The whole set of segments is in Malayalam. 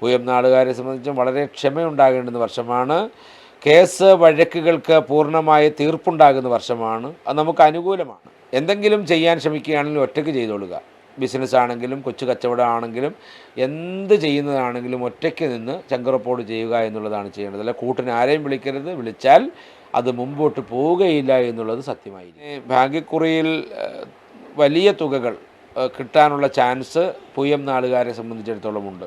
പൂയം നാടുകാരെ സംബന്ധിച്ചും വളരെ ക്ഷമയുണ്ടാകേണ്ടുന്ന വർഷമാണ്. കേസ് വഴക്കുകൾക്ക് പൂർണമായ തീർപ്പുണ്ടാകുന്ന വർഷമാണ്. അത് നമുക്ക് അനുകൂലമാണ്. എന്തെങ്കിലും ചെയ്യാൻ ശ്രമിക്കുകയാണെങ്കിൽ ഒറ്റയ്ക്ക് ചെയ്തോളുക. ബിസിനസ് ആണെങ്കിലും കൊച്ചു കച്ചവടം ആണെങ്കിലും എന്ത് ചെയ്യുന്നതാണെങ്കിലും ഒറ്റയ്ക്ക് നിന്ന് ചങ്കറപ്പോട് ചെയ്യുക എന്നുള്ളതാണ് ചെയ്യേണ്ടത്. അല്ല കൂട്ടിന് ആരെയും വിളിക്കരുത്. വിളിച്ചാൽ അത് മുമ്പോട്ട് പോവുകയില്ല എന്നുള്ളത് സത്യമായി ഭാഗ്യക്കുറിയിൽ വലിയ തുകകൾ കിട്ടാനുള്ള ചാൻസ് പൂയം നാളുകാരെ സംബന്ധിച്ചിടത്തോളം ഉണ്ട്.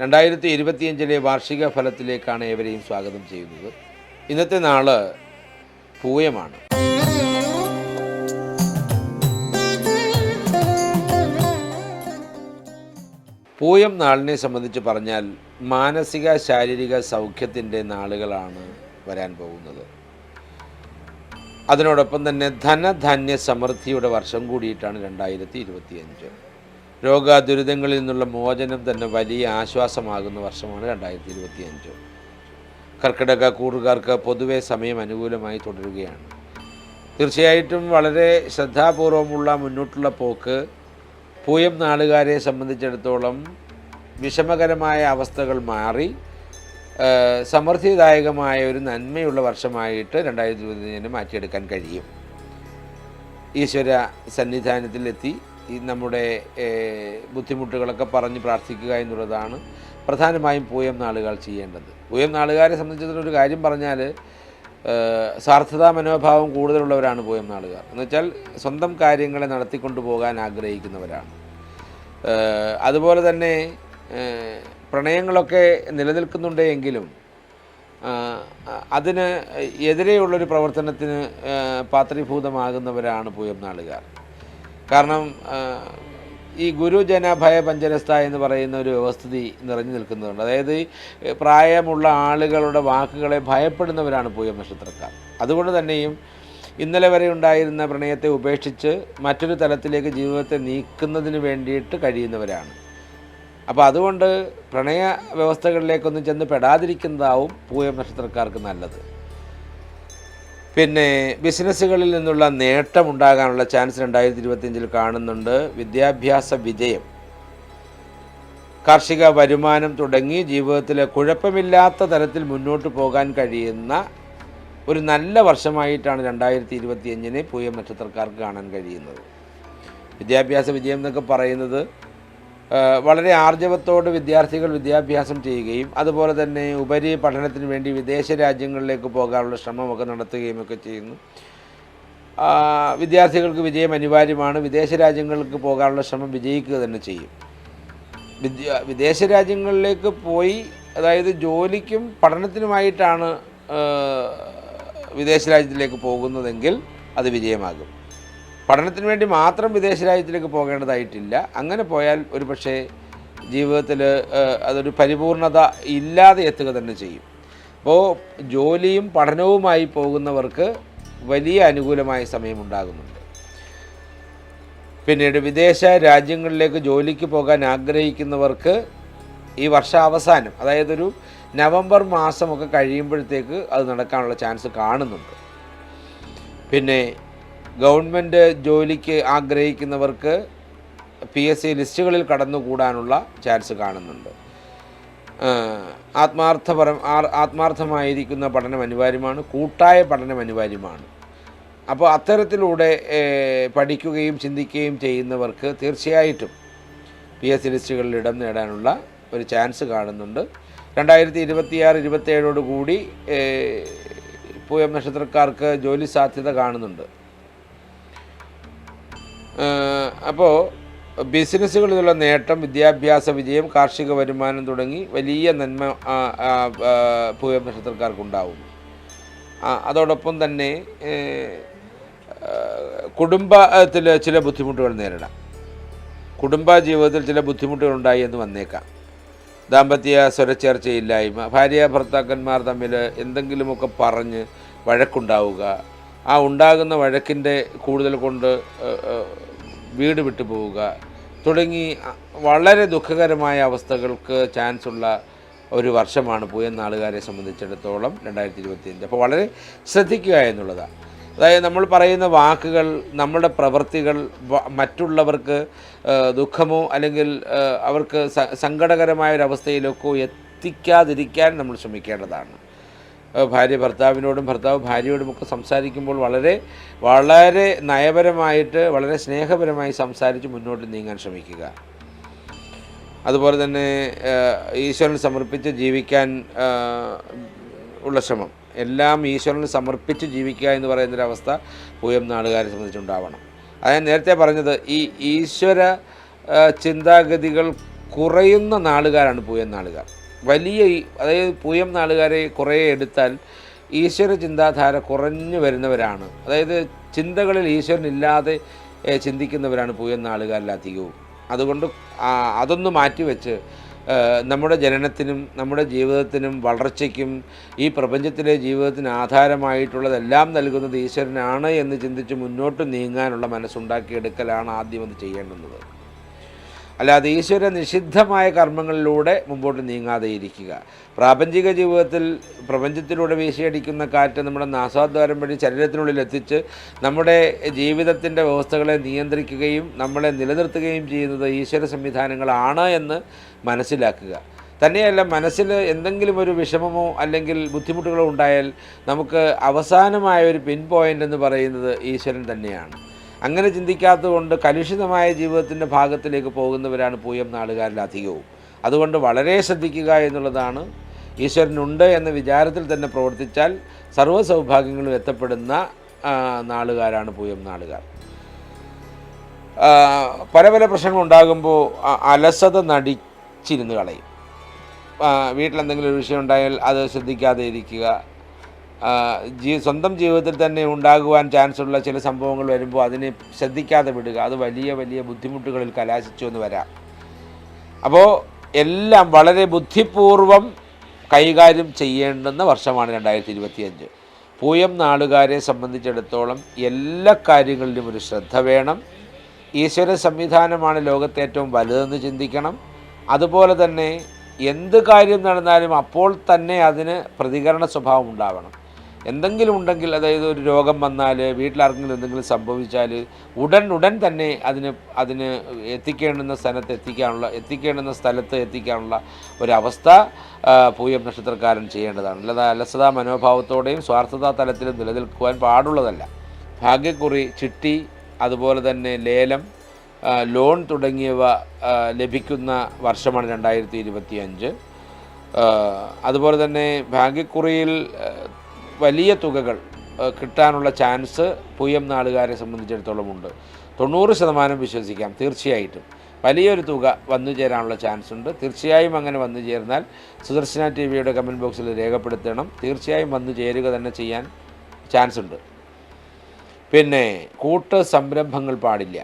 രണ്ടായിരത്തി ഇരുപത്തിയഞ്ചിലെ വാർഷിക ഫലത്തിലേക്കാണ് ഏവരെയും സ്വാഗതം ചെയ്യുന്നത്. ഇന്നത്തെ നാൾ പൂയമാണ്. പൂയം നാളിനെ സംബന്ധിച്ച് പറഞ്ഞാൽ മാനസിക ശാരീരിക സൗഖ്യത്തിന്റെ നാളുകളാണ് വരാൻ പോകുന്നത്. അതിനോടൊപ്പം തന്നെ ധനധാന്യ സമൃദ്ധിയുടെ വർഷം കൂടിയിട്ടാണ് രണ്ടായിരത്തി ഇരുപത്തിയഞ്ച് രോഗ ദുരിതങ്ങളിൽ നിന്നുള്ള മോചനം തന്നെ വലിയ ആശ്വാസമാകുന്ന വർഷമാണ് രണ്ടായിരത്തി ഇരുപത്തിയഞ്ച് കർക്കിടക കൂറുകാർക്ക് പൊതുവെ സമയം അനുകൂലമായി തുടരുകയാണ്. തീർച്ചയായിട്ടും വളരെ ശ്രദ്ധാപൂർവമുള്ള മുന്നോട്ടുള്ള പോക്ക് പൂയം നാളുകാരെ സംബന്ധിച്ചിടത്തോളം വിഷമകരമായ അവസ്ഥകൾ മാറി സമൃദ്ധിദായകമായ ഒരു നന്മയുള്ള വർഷമായിട്ട് രണ്ടായിരത്തി ഇരുപത്തിയഞ്ചിന് മാറ്റിയെടുക്കാൻ കഴിയും. ഈശ്വര സന്നിധാനത്തിലെത്തി. ഈ നമ്മുടെ ബുദ്ധിമുട്ടുകളൊക്കെ പറഞ്ഞ് പ്രാർത്ഥിക്കുക എന്നുള്ളതാണ് പ്രധാനമായും പൂയം നാളുകൾ ചെയ്യേണ്ടത്. പൂയം നാളുകാരെ സംബന്ധിച്ചിടത്തോളം ഒരു കാര്യം പറഞ്ഞാൽ സാർത്ഥതാ മനോഭാവം കൂടുതലുള്ളവരാണ് പൂയം നാളുകാർ. എന്നുവെച്ചാൽ സ്വന്തം കാര്യങ്ങളെ നടത്തിക്കൊണ്ടു പോകാൻ ആഗ്രഹിക്കുന്നവരാണ്. അതുപോലെ തന്നെ പ്രണയങ്ങളൊക്കെ നിലനിൽക്കുന്നുണ്ട് എങ്കിലും ആ, അതിന് എതിരെയുള്ളൊരു പ്രവർത്തനത്തിന് പാത്രീഭൂതമാകുന്നവരാണ് പൂയം നാളുകാർ. കാരണം ഈ ഗുരുജന ഭയപഞ്ചരസ്ഥ എന്ന് പറയുന്ന ഒരു വ്യവസ്ഥിതി നിറഞ്ഞു നിൽക്കുന്നുണ്ട്. അതായത് പ്രായമുള്ള ആളുകളുടെ വാക്കുകളെ ഭയപ്പെടുന്നവരാണ് പൂയം നക്ഷത്രക്കാർ അതുകൊണ്ട് തന്നെയും ഇന്നലെ വരെ ഉണ്ടായിരുന്ന പ്രണയത്തെ ഉപേക്ഷിച്ച് മറ്റൊരു തലത്തിലേക്ക് ജീവിതത്തെ നീക്കുന്നതിന് വേണ്ടിയിട്ട് കഴിയുന്നവരാണ്. അപ്പോൾ അതുകൊണ്ട് പ്രണയ വ്യവസ്ഥകളിലേക്കൊന്നും ചെന്ന് പെടാതിരിക്കുന്നതാവും പൂയം നക്ഷത്രക്കാർക്ക് നല്ലത്. പിന്നെ ബിസിനസ്സുകളിൽ നിന്നുള്ള നേട്ടം ഉണ്ടാകാനുള്ള ചാൻസ് രണ്ടായിരത്തി ഇരുപത്തിയഞ്ചിൽ കാണുന്നുണ്ട് വിദ്യാഭ്യാസ വിജയം. കാർഷിക വരുമാനം തുടങ്ങി ജീവിതത്തിലെ കുഴപ്പമില്ലാത്ത തരത്തിൽ മുന്നോട്ട് പോകാൻ കഴിയുന്ന ഒരു നല്ല വർഷമായിട്ടാണ് രണ്ടായിരത്തി ഇരുപത്തിയഞ്ചിനെ പൂയം നക്ഷത്രക്കാർക്ക് കാണാൻ കഴിയുന്നത്. വിദ്യാഭ്യാസ വിജയം എന്നൊക്കെ പറയുന്നത് വളരെ ആർജവത്തോട് വിദ്യാർത്ഥികൾ വിദ്യാഭ്യാസം ചെയ്യുകയും അതുപോലെ തന്നെ ഉപരി പഠനത്തിന് വേണ്ടി വിദേശ രാജ്യങ്ങളിലേക്ക് പോകാനുള്ള ശ്രമമൊക്കെ നടത്തുകയും ഒക്കെ ചെയ്യുന്നു. വിദ്യാർത്ഥികൾക്ക് വിജയം അനിവാര്യമാണ്. വിദേശ രാജ്യങ്ങൾക്ക് പോകാനുള്ള ശ്രമം വിജയിക്കുക തന്നെ ചെയ്യും. വിദ്യ വിദേശ രാജ്യങ്ങളിലേക്ക് പോയി അതായത് ജോലിക്കും പഠനത്തിനുമായിട്ടാണ് വിദേശ രാജ്യത്തിലേക്ക് പോകുന്നതെങ്കിൽ അത് വിജയമാകും. പഠനത്തിന് വേണ്ടി മാത്രം വിദേശ രാജ്യത്തിലേക്ക് പോകേണ്ടതായിട്ടില്ല. അങ്ങനെ പോയാൽ ഒരു പക്ഷേ ജീവിതത്തിൽ അതൊരു പരിപൂർണത ഇല്ലാതെ എത്തുക തന്നെ ചെയ്യും. അപ്പോൾ ജോലിയും പഠനവുമായി പോകുന്നവർക്ക് വലിയ അനുകൂലമായ സമയമുണ്ടാകുന്നുണ്ട്. പിന്നീട് വിദേശ രാജ്യങ്ങളിലേക്ക് ജോലിക്ക് പോകാൻ ആഗ്രഹിക്കുന്നവർക്ക് ഈ വർഷാവസാനം അതായത് ഒരു നവംബർ മാസമൊക്കെ കഴിയുമ്പോഴത്തേക്ക് അത് നടക്കാനുള്ള ചാൻസ് കാണുന്നുണ്ട്. പിന്നെ ഗവൺമെന്റ് ജോലിക്ക് ആഗ്രഹിക്കുന്നവർക്ക് പി എസ് സി ലിസ്റ്റുകളിൽ കടന്നുകൂടാനുള്ള ചാൻസ് കാണുന്നുണ്ട്. ആത്മാർത്ഥപരം ആത്മാർത്ഥമായിരിക്കുന്ന പഠനം അനിവാര്യമാണ് കൂട്ടായ പഠനം അനിവാര്യമാണ്. അപ്പോൾ അത്തരത്തിലൂടെ പഠിക്കുകയും ചിന്തിക്കുകയും ചെയ്യുന്നവർക്ക് തീർച്ചയായിട്ടും പി എസ് സി ലിസ്റ്റുകളിൽ ഇടം നേടാനുള്ള ഒരു ചാൻസ് കാണുന്നുണ്ട്. രണ്ടായിരത്തി ഇരുപത്തിയാറ് ഇരുപത്തേഴോട് കൂടി പൂയം നക്ഷത്രക്കാർക്ക് ജോലി സാധ്യത കാണുന്നുണ്ട്. അപ്പോൾ ബിസിനസ്സുകളിലുള്ള നേട്ടം വിദ്യാഭ്യാസ വിജയം കാർഷിക വരുമാനം തുടങ്ങി വലിയ നന്മ പൂയം അതോടൊപ്പം തന്നെ കുടുംബത്തിൽ ചില ബുദ്ധിമുട്ടുകൾ നേരിടാം. കുടുംബ ജീവിതത്തിൽ ചില ബുദ്ധിമുട്ടുകൾ ഉണ്ടായി എന്ന് വന്നേക്കാം. ദാമ്പത്യ സ്വരച്ചേർച്ചയില്ലായ്മ ഭാര്യ ഭർത്താക്കന്മാർ തമ്മിൽ എന്തെങ്കിലുമൊക്കെ പറഞ്ഞ് വഴക്കുണ്ടാവുക ആ ഉണ്ടാകുന്ന വഴക്കിന്റെ കൂടുതൽ കൊണ്ട് വീട് വിട്ടു പോവുക തുടങ്ങി വളരെ ദുഃഖകരമായ അവസ്ഥകൾക്ക് ചാൻസ് ഉള്ള ഒരു വർഷമാണ് പൂയൻ നാളുകാരെ സംബന്ധിച്ചിടത്തോളം രണ്ടായിരത്തി ഇരുപത്തിയഞ്ച് അപ്പോൾ വളരെ ശ്രദ്ധിക്കുക എന്നുള്ളതാണ് അതായത് നമ്മൾ പറയുന്ന വാക്കുകൾ നമ്മുടെ പ്രവൃത്തികൾ മറ്റുള്ളവർക്ക് ദുഃഖമോ അല്ലെങ്കിൽ അവർക്ക് സങ്കടകരമായ ഒരു അവസ്ഥയിലൊക്കെ എത്തിക്കാതിരിക്കാൻ നമ്മൾ ശ്രമിക്കേണ്ടതാണ്. ഭാര്യ ഭർത്താവിനോടും ഭർത്താവ് ഭാര്യയോടുമൊക്കെ സംസാരിക്കുമ്പോൾ വളരെ വളരെ നയപരമായിട്ട് വളരെ സ്നേഹപരമായി സംസാരിച്ച് മുന്നോട്ട് നീങ്ങാൻ ശ്രമിക്കുക. അതുപോലെ തന്നെ ഈശ്വരന് സമർപ്പിച്ച് ജീവിക്കാൻ ഉള്ള ശ്രമം. എല്ലാം ഈശ്വരന് സമർപ്പിച്ച് ജീവിക്കുക എന്ന് പറയുന്നൊരവസ്ഥ പൂയം നാടുകാരെ സംബന്ധിച്ചുണ്ടാവണം. അത് ഞാൻ നേരത്തെ പറഞ്ഞത് ഈ ഈശ്വര ചിന്താഗതികൾ കുറയുന്ന നാളുകാരാണ് പൂയം നാളുകാർ വലിയ അതായത് പൂയം നാളുകാരെ കുറേ എടുത്താൽ ഈശ്വര ചിന്താധാര കുറഞ്ഞു വരുന്നവരാണ്. അതായത് ചിന്തകളിൽ ഈശ്വരനില്ലാതെ ചിന്തിക്കുന്നവരാണ് പൂയം നാളുകാരിൽ അധികവും. അതുകൊണ്ട് അതൊന്ന് മാറ്റിവെച്ച് നമ്മുടെ ജനനത്തിനും നമ്മുടെ ജീവിതത്തിനും വളർച്ചയ്ക്കും ഈ പ്രപഞ്ചത്തിലെ ജീവിതത്തിന് ആധാരമായിട്ടുള്ളതെല്ലാം നൽകുന്നത് ഈശ്വരനാണ് എന്ന് ചിന്തിച്ച് മുന്നോട്ട് നീങ്ങാനുള്ള മനസ്സുണ്ടാക്കിയെടുക്കലാണ് ആദ്യം അത് ചെയ്യേണ്ടുന്നത്. അല്ലാതെ ഈശ്വര നിഷിദ്ധമായ കർമ്മങ്ങളിലൂടെ മുമ്പോട്ട് നീങ്ങാതെ ഇരിക്കുക. പ്രാപഞ്ചിക ജീവിതത്തിൽ പ്രപഞ്ചത്തിലൂടെ വീശിയടിക്കുന്ന കാറ്റ് നമ്മുടെ നാസാദ്വാരം വഴി ശരീരത്തിനുള്ളിൽ എത്തിച്ച് നമ്മുടെ ജീവിതത്തിന്റെ വ്യവസ്ഥകളെ നിയന്ത്രിക്കുകയും നമ്മളെ നിലനിർത്തുകയും ചെയ്യുന്നത് ഈശ്വര സംവിധാനങ്ങളാണ് എന്ന് മനസ്സിലാക്കുക. തന്നെയല്ല മനസ്സിൽ എന്തെങ്കിലും ഒരു വിഷമമോ അല്ലെങ്കിൽ ബുദ്ധിമുട്ടുകളോ ഉണ്ടായാൽ നമുക്ക് അവസാനമായ ഒരു പിൻ പോയിന്റ് എന്ന് പറയുന്നത് ഈശ്വരൻ തന്നെയാണ്. അങ്ങനെ ചിന്തിക്കാത്തതുകൊണ്ട് കലുഷിതമായ ജീവിതത്തിന്റെ ഭാഗത്തിലേക്ക് പോകുന്നവരാണ് പൂയം നാടുകാരിൽ അധികവും. അതുകൊണ്ട് വളരെ ശ്രദ്ധിക്കുക എന്നുള്ളതാണ് ഈശ്വരനുണ്ട് എന്ന വിചാരത്തിൽ തന്നെ പ്രവർത്തിച്ചാൽ സർവ സൗഭാഗ്യങ്ങളും എത്തപ്പെടുന്ന നാളുകാരാണ് പൂയം നാളുകാർ പല പല പ്രശ്നങ്ങളുണ്ടാകുമ്പോൾ ഉണ്ടാകുമ്പോൾ അലസത നടിച്ചിരുന്ന് കളയും. വീട്ടിലെന്തെങ്കിലും ഒരു വിഷയം ഉണ്ടായാൽ അത് ശ്രദ്ധിക്കാതെ ഇരിക്കുക. ജീ സ്വന്തം ജീവിതത്തിൽ തന്നെ ഉണ്ടാകുവാൻ ചാൻസുള്ള ചില സംഭവങ്ങൾ വരുമ്പോൾ അതിനെ ശ്രദ്ധിക്കാതെ വിടുക. അത് വലിയ വലിയ ബുദ്ധിമുട്ടുകളിൽ കലാശിച്ചു എന്ന് വരാം. അപ്പോൾ എല്ലാം വളരെ ബുദ്ധിപൂർവം കൈകാര്യം ചെയ്യേണ്ടുന്ന വർഷമാണ് രണ്ടായിരത്തി ഇരുപത്തിയഞ്ച് പൂയം നാടുകാരെ സംബന്ധിച്ചിടത്തോളം എല്ലാ കാര്യങ്ങളിലും ഒരു ശ്രദ്ധ വേണം. ഈശ്വര സംവിധാനമാണ് ലോകത്തെ ഏറ്റവും വലുതെന്ന് ചിന്തിക്കണം. അതുപോലെ തന്നെ എന്ത് കാര്യം നടന്നാലും അപ്പോൾ തന്നെ അതിന് പ്രതികരണ സ്വഭാവം ഉണ്ടാവണം. എന്തെങ്കിലും ഉണ്ടെങ്കിൽ അതായത് ഒരു രോഗം വന്നാൽ വീട്ടിലാർക്കെങ്കിലും എന്തെങ്കിലും സംഭവിച്ചാൽ ഉടൻ ഉടൻ തന്നെ അതിന് അതിന് എത്തിക്കേണ്ടുന്ന സ്ഥലത്ത് എത്തിക്കാനുള്ള എത്തിക്കേണ്ടുന്ന സ്ഥലത്ത് എത്തിക്കാനുള്ള ഒരവസ്ഥ പൂയം നക്ഷത്രക്കാരൻ ചെയ്യേണ്ടതാണ്. അല്ലാതെ അലസതാ മനോഭാവത്തോടെയും സ്വാർത്ഥതാ തലത്തിലും നിലനിൽക്കുവാൻ പാടുള്ളതല്ല. ഭാഗ്യക്കുറി ചിട്ടി അതുപോലെ തന്നെ ലേലം ലോൺ തുടങ്ങിയവ ലഭിക്കുന്ന വർഷമാണ് രണ്ടായിരത്തി ഇരുപത്തി അഞ്ച് അതുപോലെ തന്നെ ഭാഗ്യക്കുറിയിൽ വലിയ തുകകൾ കിട്ടാനുള്ള ചാൻസ് പൂയം നാളുകാരെ സംബന്ധിച്ചിടത്തോളം ഉണ്ട്. തൊണ്ണൂറ് ശതമാനം വിശ്വസിക്കാം തീർച്ചയായിട്ടും. വലിയൊരു തുക വന്നു ചേരാനുള്ള ചാൻസ് ഉണ്ട്. തീർച്ചയായും അങ്ങനെ വന്നു ചേർന്നാൽ സുദർശന ടി വിയുടെ കമന്റ് ബോക്സിൽ രേഖപ്പെടുത്തണം. തീർച്ചയായും വന്നു ചേരുക തന്നെ ചെയ്യാൻ ചാൻസ് ഉണ്ട്. പിന്നെ കൂട്ട് സംരംഭങ്ങൾ പാടില്ല.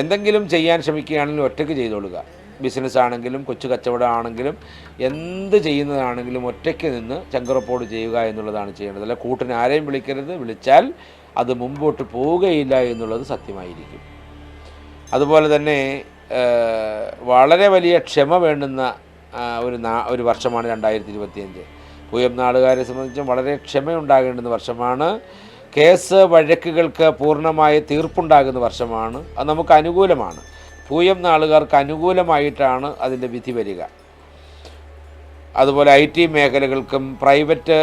എന്തെങ്കിലും ചെയ്യാൻ ശ്രമിക്കുകയാണെങ്കിൽ ഒറ്റയ്ക്ക് ചെയ്തോളുക. ബിസിനസ് ആണെങ്കിലും കൊച്ചു കച്ചവടം ആണെങ്കിലും എന്ത് ചെയ്യുന്നതാണെങ്കിലും ഒറ്റയ്ക്ക് നിന്ന് ചങ്കറപ്പോട് ചെയ്യുക എന്നുള്ളതാണ് ചെയ്യേണ്ടത്. അല്ല കൂട്ടിന് ആരെയും വിളിക്കരുത്. വിളിച്ചാൽ അത് മുമ്പോട്ട് പോവുകയില്ല എന്നുള്ളത് സത്യമായിരിക്കും. അതുപോലെ തന്നെ വളരെ വലിയ ക്ഷമ വേണ്ടുന്ന ഒരു നാ ഒരു വർഷമാണ് രണ്ടായിരത്തി ഇരുപത്തിയഞ്ച് പൂയം നാടുകാരെ സംബന്ധിച്ചും വളരെ ക്ഷമയുണ്ടാകേണ്ടുന്ന വർഷമാണ്. കേസ് വഴക്കുകൾക്ക് പൂർണമായ തീർപ്പുണ്ടാകുന്ന വർഷമാണ്. അത് നമുക്ക് അനുകൂലമാണ്. പൂയം നാളുകാർക്ക് അനുകൂലമായിട്ടാണ് അതിന്റെ വിധി വരിക. അതുപോലെ ഐ ടി മേഖലകൾക്കും പ്രൈവറ്റ്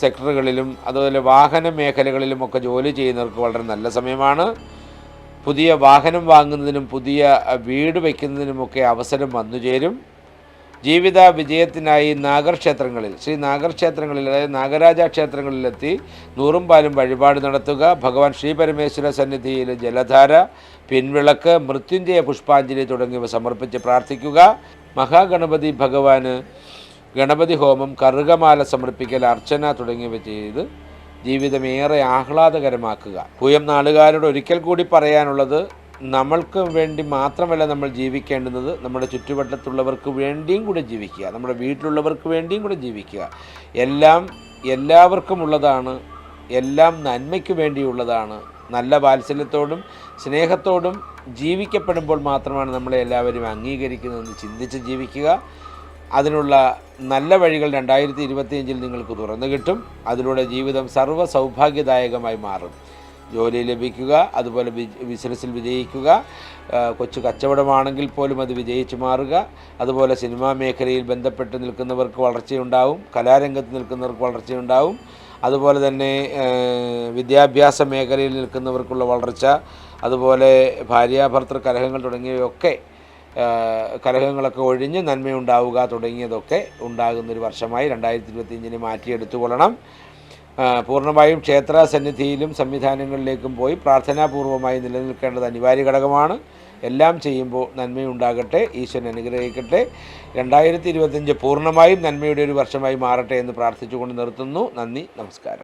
സെക്ടറുകളിലും അതുപോലെ വാഹന മേഖലകളിലുമൊക്കെ ജോലി ചെയ്യുന്നവർക്ക് വളരെ നല്ല സമയമാണ്. പുതിയ വാഹനം വാങ്ങുന്നതിനും പുതിയ വീട് വയ്ക്കുന്നതിനുമൊക്കെ അവസരം വന്നു ചേരും ജീവിത വിജയത്തിനായി നാഗർക്ഷേത്രങ്ങളിൽ ശ്രീ നാഗർക്ഷേത്രങ്ങളിൽ അതായത് നാഗരാജ ക്ഷേത്രങ്ങളിലെത്തി നൂറും പാലും വഴിപാട് നടത്തുക. ഭഗവാൻ ശ്രീ പരമേശ്വര സന്നിധിയിൽ ജലധാര പിൻവിളക്ക് മൃത്യുഞ്ജയ പുഷ്പാഞ്ജലി തുടങ്ങിയവ സമർപ്പിച്ച് പ്രാർത്ഥിക്കുക. മഹാഗണപതി ഭഗവാന് ഗണപതി ഹോമം കറുകമാല സമർപ്പിക്കൽ അർച്ചന തുടങ്ങിയവ ചെയ്ത് ജീവിതമേറെ ആഹ്ലാദകരമാക്കുക. പൂയം നാളുകാരോട് ഒരിക്കൽ കൂടി പറയാനുള്ളത് നമ്മൾക്ക് വേണ്ടി മാത്രമല്ല നമ്മൾ ജീവിക്കേണ്ടുന്നത്. നമ്മുടെ ചുറ്റുവട്ടത്തുള്ളവർക്ക് വേണ്ടിയും കൂടെ ജീവിക്കുക. നമ്മുടെ വീട്ടിലുള്ളവർക്ക് വേണ്ടിയും കൂടെ ജീവിക്കുക. എല്ലാം എല്ലാവർക്കും ഉള്ളതാണ്. എല്ലാം നന്മയ്ക്ക് വേണ്ടിയുള്ളതാണ്. നല്ല വാത്സല്യത്തോടും സ്നേഹത്തോടും ജീവിക്കപ്പെടുമ്പോൾ മാത്രമാണ് നമ്മളെ എല്ലാവരും അംഗീകരിക്കുന്നതെന്ന് ചിന്തിച്ച് ജീവിക്കുക. അതിനുള്ള നല്ല വഴികൾ രണ്ടായിരത്തി ഇരുപത്തിയഞ്ചിൽ നിങ്ങൾക്ക് തുറന്നു കിട്ടും. അതിലൂടെ ജീവിതം സർവ സൗഭാഗ്യദായകമായി മാറും. ജോലി ലഭിക്കുക അതുപോലെ ബിസിനസ്സിൽ വിജയിക്കുക കൊച്ചു കച്ചവടമാണെങ്കിൽ പോലും അത് വിജയിച്ചു മാറുക. അതുപോലെ സിനിമാ മേഖലയിൽ ബന്ധപ്പെട്ട് നിൽക്കുന്നവർക്ക് വളർച്ചയുണ്ടാവും കലാരംഗത്ത് നിൽക്കുന്നവർക്ക് വളർച്ചയുണ്ടാവും. അതുപോലെ തന്നെ വിദ്യാഭ്യാസ മേഖലയിൽ നിൽക്കുന്നവർക്കുള്ള വളർച്ച അതുപോലെ ഭാര്യാഭർത്തൃ കലഹങ്ങൾ തുടങ്ങിയവയൊക്കെ കലഹങ്ങളൊക്കെ ഒഴിഞ്ഞ് നന്മയുണ്ടാവുക തുടങ്ങിയതൊക്കെ ഉണ്ടാകുന്നൊരു വർഷമായി രണ്ടായിരത്തി ഇരുപത്തിയഞ്ചിനെ മാറ്റിയെടുത്തുകൊള്ളണം. പൂർണമായും ക്ഷേത്ര സന്നിധിയിലും സംവിധാനങ്ങളിലേക്കും പോയി പ്രാർത്ഥനാപൂർവമായി നിലനിൽക്കേണ്ടത് അനിവാര്യ ഘടകമാണ്. എല്ലാം ചെയ്യുമ്പോൾ നന്മയുണ്ടാകട്ടെ ഈശ്വരൻ അനുഗ്രഹിക്കട്ടെ. രണ്ടായിരത്തി ഇരുപത്തഞ്ച് പൂർണമായും നന്മയുടെ ഒരു വർഷമായി മാറട്ടെ എന്ന് പ്രാർത്ഥിച്ചുകൊണ്ട് നിർത്തുന്നു. നന്ദി നമസ്കാരം.